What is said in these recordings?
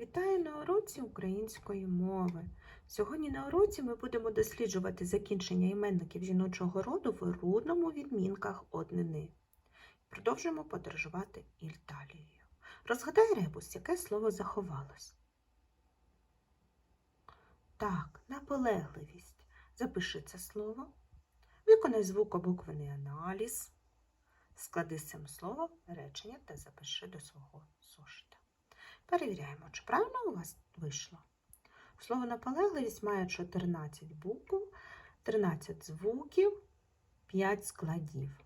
Вітаю на уроці української мови. Сьогодні на уроці ми будемо досліджувати закінчення іменників жіночого роду в рудному відмінках однини. Продовжуємо подорожувати Італією. Розгадай ребус, яке слово заховалось. Так, наполегливість. Запиши це слово. Виконай звукобуквений аналіз. Склади з цим словом речення та запиши до свого зошита. Перевіряємо, чи правильно у вас вийшло. Слово наполегливість має 14 букв, 13 звуків, 5 складів.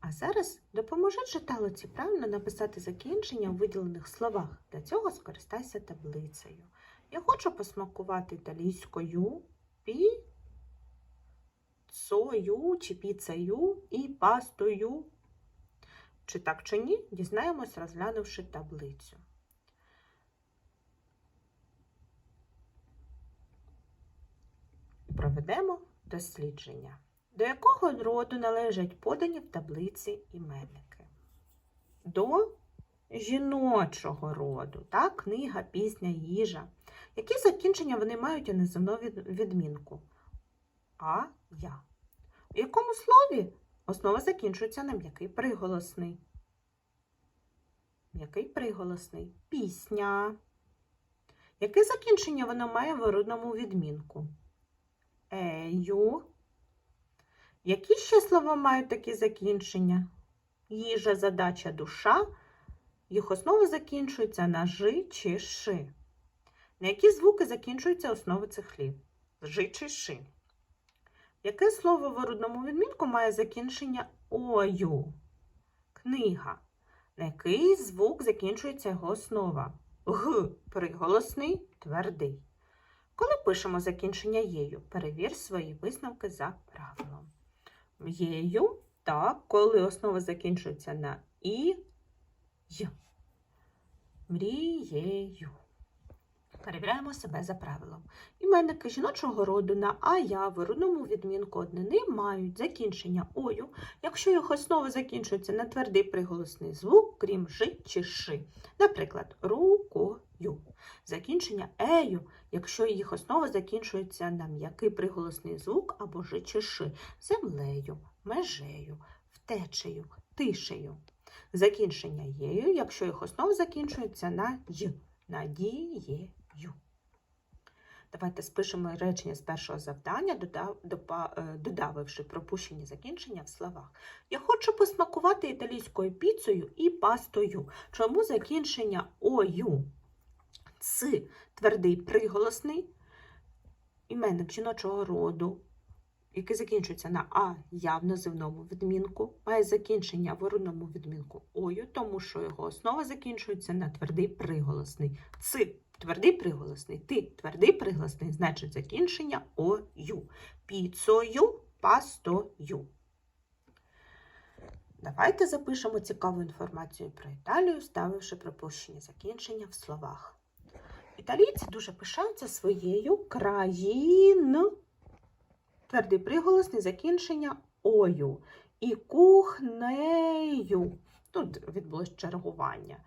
А зараз допоможи читалоці правильно написати закінчення у виділених словах. Для цього скористайся таблицею. Я хочу посмакувати італійською пі, цою чи піцею і пастою. Чи так, чи ні, дізнаємось, розглянувши таблицю. Проведемо дослідження. До якого роду належать подані в таблиці іменники? До жіночого роду, так? книга, пісня, їжа. Які закінчення вони мають у називну відмінку? А, я. У якому слові Основа закінчується на м'який приголосний. М'який приголосний. Пісня. Яке закінчення воно має в орудному відмінку? Ею. Які ще слова мають такі закінчення? Їжа, задача, душа. Їх основи закінчуються на жи чи ши. На які звуки закінчуються основи цих слів? Жи чи ши. Яке слово в орудному відмінку має закінчення ою? Книга. На який звук закінчується його основа? Г. Приголосний, твердий. Коли пишемо закінчення єю, перевір свої висновки за правилом. Єю, так, коли основа закінчується на і, й. Мрією. Перевіряємо себе за правилом. Іменники жіночого роду на а я в рудному відмінку однини мають закінчення ою, якщо їх основи закінчуються на твердий приголосний звук, крім жи чи ши. Наприклад, рукою. Закінчення ею, якщо їх основа закінчується на м'який приголосний звук або жи чи ши, землею, межею, втечею, тишею. Закінчення єю, якщо їх основа закінчується на й, надією. Давайте спишемо речення з першого завдання, е, додавивши пропущені закінчення в словах. Я хочу посмакувати італійською піцею і пастою. Чому закінчення ою? Ц твердий приголосний, іменник жіночого роду, який закінчується на А я в називному відмінку, має закінчення в орудному відмінку ою, тому що його основа закінчується на твердий приголосний. Ц твердий приголосний, ти твердий приголосний, значить закінчення ою. Піцою, пастою. Давайте запишемо цікаву інформацію про Італію, ставивши пропущені закінчення в словах. Італійці дуже пишаються своєю країн. Твердий приголосний закінчення ою. І кухнею. Тут відбулось чергування.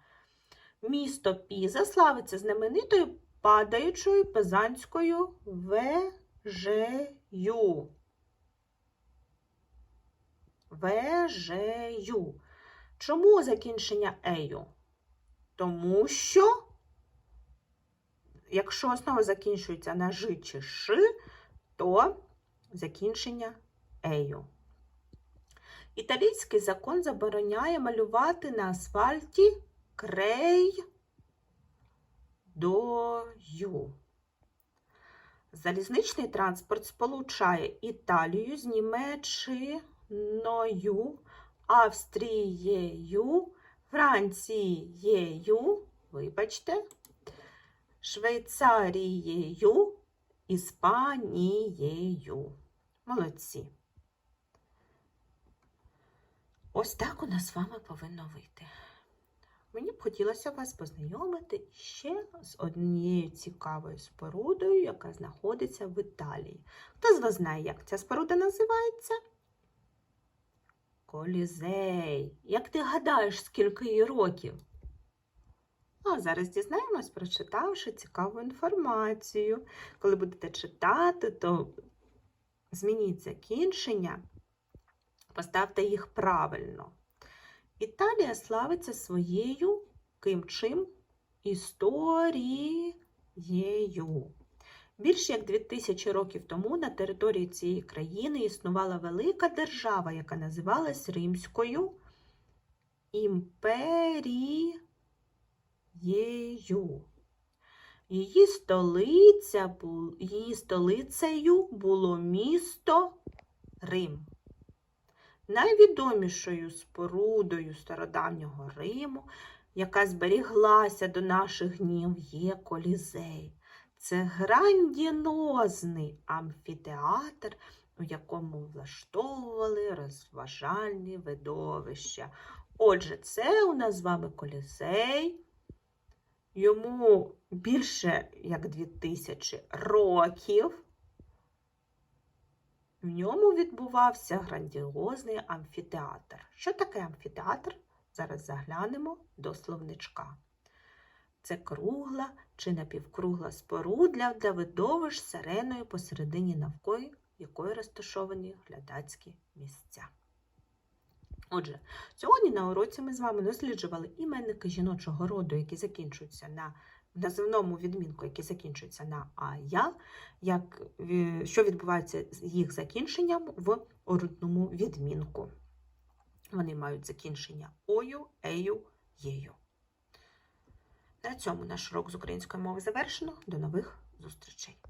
Місто Піза славиться знаменитою падаючою пизанською вежею. Вежею. Чому закінчення ею? Тому що, якщо основа закінчується на жи чи ши, то закінчення ею. Італійський закон забороняє малювати на асфальті крей дою. Залізничний транспорт сполучає Італію з Німеччиною, Австрією, Францією, вибачте, Швейцарією, Іспанією. Молодці. Ось так у нас з вами повинно вийти. Мені б хотілося вас познайомити ще з однією цікавою спорудою, яка знаходиться в Італії. Хто з вас знає, як ця споруда називається? Колізей. Як ти гадаєш, скільки їй років? А зараз дізнаємось, прочитавши цікаву інформацію. Коли будете читати, то змініть закінчення, поставте їх правильно. Італія славиться своєю ким чим? Історією. Більш як 2000 років тому на території цієї країни існувала велика держава, яка називалась Римською імперією. Її, столиця, її столицею було місто Рим. Найвідомішою спорудою стародавнього Риму, яка зберіглася до наших днів, є Колізей. Це грандіозний амфітеатр, у якому влаштовували розважальні видовища. Отже, це у нас з вами Колізей. Йому більше як 2000 років. В ньому відбувався грандіозний амфітеатр. Що таке амфітеатр? Зараз заглянемо до словничка. Це кругла чи напівкругла спорудля для видовищ сиреною посередині навколо якої розташовані глядацькі місця. Отже, сьогодні на уроці ми з вами досліджували іменники жіночого роду, які закінчуються на називному відмінку, які закінчуються на ая, як, що відбувається з їх закінченням в родному відмінку. Вони мають закінчення ою, ею, єю. На цьому наш урок з української мови завершено. До нових зустрічей!